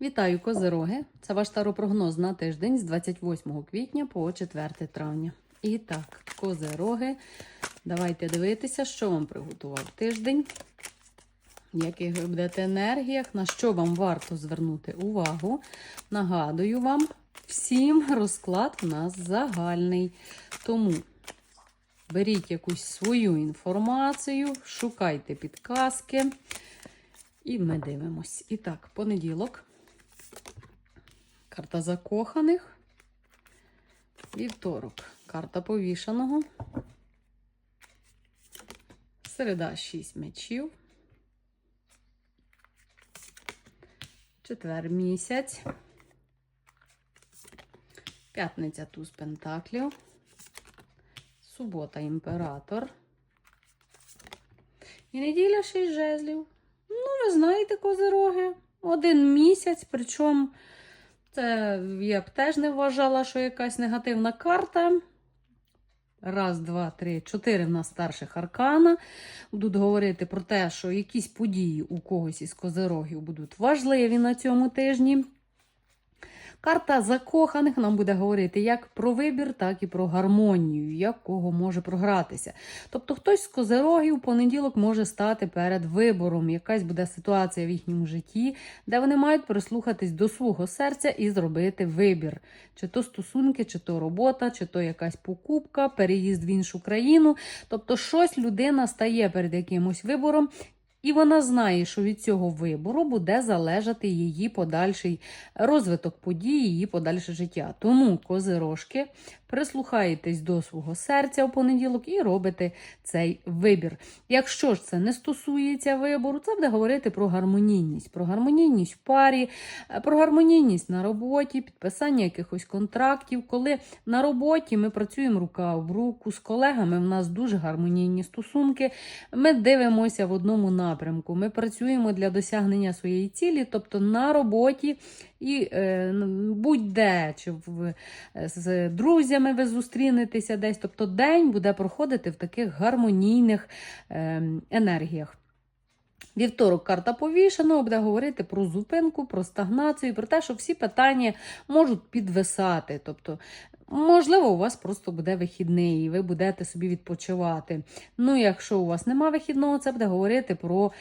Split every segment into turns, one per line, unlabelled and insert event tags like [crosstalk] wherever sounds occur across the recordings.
Вітаю козироги! Це ваш таропрогноз на тиждень з 28 квітня по 4 травня. І так, козироги, давайте дивитися, що вам приготував тиждень, яких ви будете енергіях, на що вам варто звернути увагу. Нагадую вам, всім розклад у нас загальний. Тому беріть якусь свою інформацію, шукайте підказки. І ми дивимось. І так, понеділок. Карта закоханих. Вівторок. Карта повішаного. Середа 6 мечів. Четвер місяць. П'ятниця туз пентаклів. Субота імператор. І неділя 6 жезлів. Ну, ви знаєте, козироги. Один місяць, причому це я б теж не вважала, що якась негативна карта. Раз, два, три, чотири в нас старших аркана. Будуть говорити про те, що якісь події у когось із козирогів будуть важливі на цьому тижні. Карта закоханих нам буде говорити як про вибір, так і про гармонію, як кого може програтися. Тобто хтось з козирогів в понеділок може стати перед вибором. Якась буде ситуація в їхньому житті, де вони мають прислухатись до свого серця і зробити вибір. Чи то стосунки, чи то робота, чи то якась покупка, переїзд в іншу країну. Тобто, щось людина стає перед якимось вибором. І вона знає, що від цього вибору буде залежати її подальший розвиток подій, її подальше життя. Тому козирожки прислухаєтесь до свого серця в понеділок і робите цей вибір. Якщо ж це не стосується вибору, це буде говорити про гармонійність, про гармонійність в парі, про гармонійність на роботі, підписання якихось контрактів. Коли на роботі ми працюємо рука в руку з колегами, в нас дуже гармонійні стосунки. Ми дивимося в одному напрямку. Ми працюємо для досягнення своєї цілі, тобто на роботі і е, будь-де, чи в, з друзями ви зустрінетеся десь. Тобто день буде проходити в таких гармонійних е, енергіях. Вівторок карта повішеного буде говорити про зупинку, про стагнацію, про те, що всі питання можуть підвисати. Тобто, можливо, у вас просто буде вихідний, і ви будете собі відпочивати. Ну, якщо у вас нема вихідного, це буде говорити про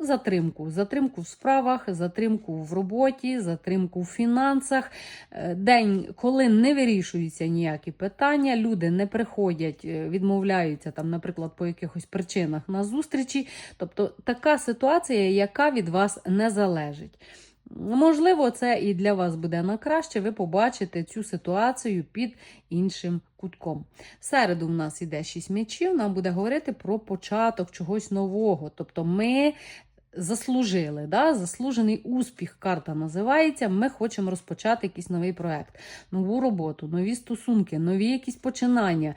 Затримку, затримку в справах, затримку в роботі, затримку в фінансах. Е, День, коли не вирішуються ніякі питання, люди не приходять, е, відмовляються там, наприклад, по якихось причинах на зустрічі. Тобто така ситуація, яка від вас не залежить. Можливо, це і для вас буде на краще, ви побачите цю ситуацію під іншим кутком. В середу в нас іде 6 м'ячів, нам буде говорити про початок чогось нового. Тобто ми заслужили, да? заслужений успіх, карта називається. Ми хочемо розпочати якийсь новий проект, нову роботу, нові стосунки, нові якісь починання.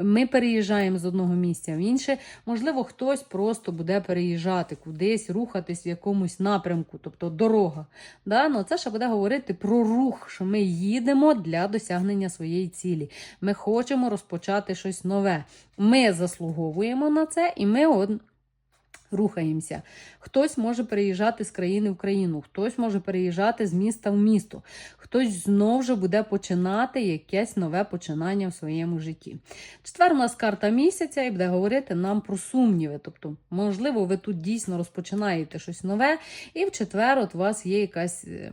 Ми переїжджаємо з одного місця в інше. Можливо, хтось просто буде переїжджати кудись, рухатись в якомусь напрямку, тобто дорога. Да? Ну, Це ще буде говорити про рух, що ми їдемо для досягнення своєї цілі. Ми хочемо розпочати щось нове. Ми заслуговуємо на це, і ми рухаємося. Хтось може переїжджати з країни в країну, хтось може переїжджати з міста в місто, хтось знову ж буде починати якесь нове починання в своєму житті. Четвер у нас карта місяця і буде говорити нам про сумніви. Тобто, можливо, ви тут дійсно розпочинаєте щось нове, і в четвер от у вас є якась. е,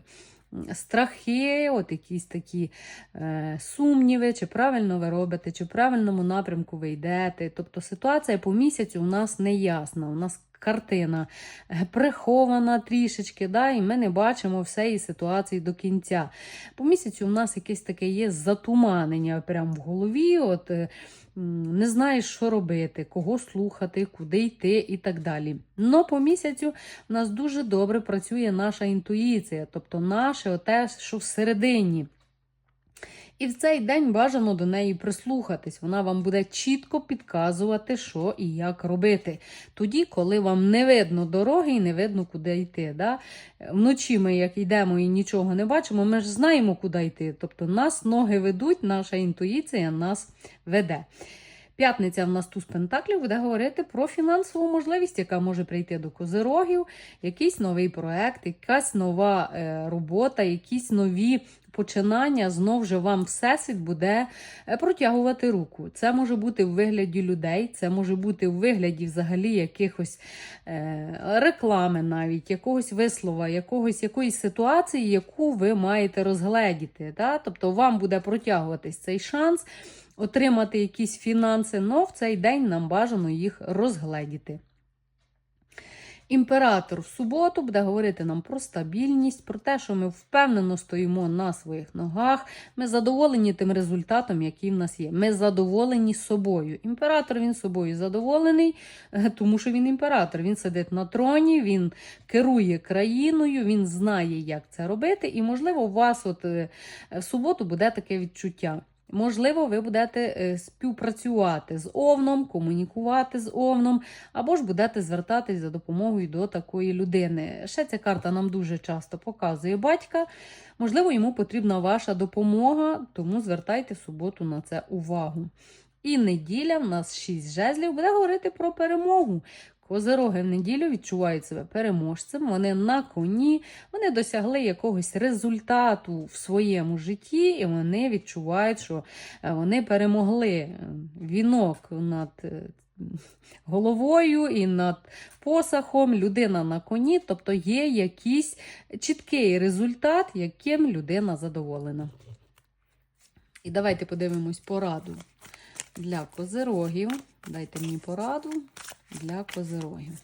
Страхи, от якісь такі е, сумніви, чи правильно ви робите, чи в правильному напрямку ви йдете. Тобто ситуація по місяцю у нас не ясна. У нас картина е, прихована трішечки, да, і ми не бачимо всієї ситуації до кінця. По місяцю у нас якесь таке є затуманення прямо в голові. от... е, Не знаєш, що робити, кого слухати, куди йти і так далі. Но по місяцю у нас дуже добре працює наша інтуїція, тобто наше те, що всередині. І в цей день бажано до неї прислухатись. Вона вам буде чітко підказувати, що і як робити. Тоді, коли вам не видно дороги і не видно, куди йти. Да? Вночі ми, як йдемо і нічого не бачимо, ми ж знаємо, куди йти. Тобто нас ноги ведуть, наша інтуїція нас веде. П'ятниця в нас туз Пентаклів буде говорити про фінансову можливість, яка може прийти до козирогів, якийсь новий проект, якась нова е, робота, якісь нові починання. Знов же вам всесвіт буде е, протягувати руку. Це може бути в вигляді людей, це може бути в вигляді взагалі якихось е, реклами, навіть якогось вислова, якогось якоїсь ситуації, яку ви маєте розгледіти. Да? Тобто вам буде протягуватись цей шанс отримати якісь фінанси, але в цей день нам бажано їх розгледіти. Імператор в суботу буде говорити нам про стабільність, про те, що ми впевнено стоїмо на своїх ногах. Ми задоволені тим результатом, який в нас є. Ми задоволені собою. Імператор він собою задоволений, [laughs] тому що він імператор. Він сидить на троні, він керує країною, він знає, як це робити. І, можливо, у вас от е, в суботу буде таке відчуття. Можливо, ви будете е, співпрацювати з овном, комунікувати з овном, або ж будете звертатись за допомогою до такої людини. Ще ця карта нам дуже часто показує батька. Можливо, йому потрібна ваша допомога, тому звертайте суботу на це увагу. І неділя в нас 6 жезлів буде говорити про перемогу. Козироги в неділю відчувають себе переможцем, вони на коні, вони досягли якогось результату в своєму житті, і вони відчувають, що е, вони перемогли вінок над е, головою і над посахом, людина на коні, тобто є якийсь чіткий результат, яким людина задоволена. І давайте подивимось пораду для козирогів. Дайте мені пораду для козирогів.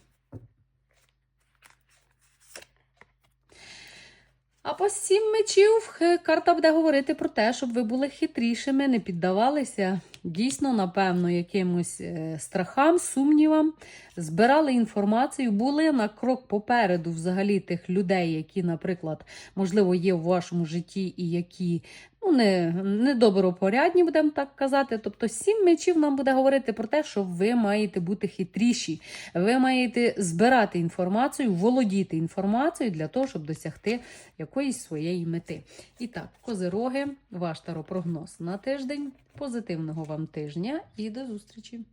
А по сім мечів карта буде говорити про те, щоб ви були хитрішими, не піддавалися дійсно, напевно, якимось е, страхам, сумнівам, збирали інформацію, були на крок попереду взагалі тих людей, які, наприклад, можливо, є в вашому житті і які ну, не, недобропорядні, будемо так казати. Тобто, сім мечів нам буде говорити про те, що ви маєте бути хитріші, ви маєте збирати інформацію, володіти інформацією для того, щоб досягти якоїсь своєї мети. І так, козироги, ваш таропрогноз на тиждень. Позитивного вам тижня і до зустрічі!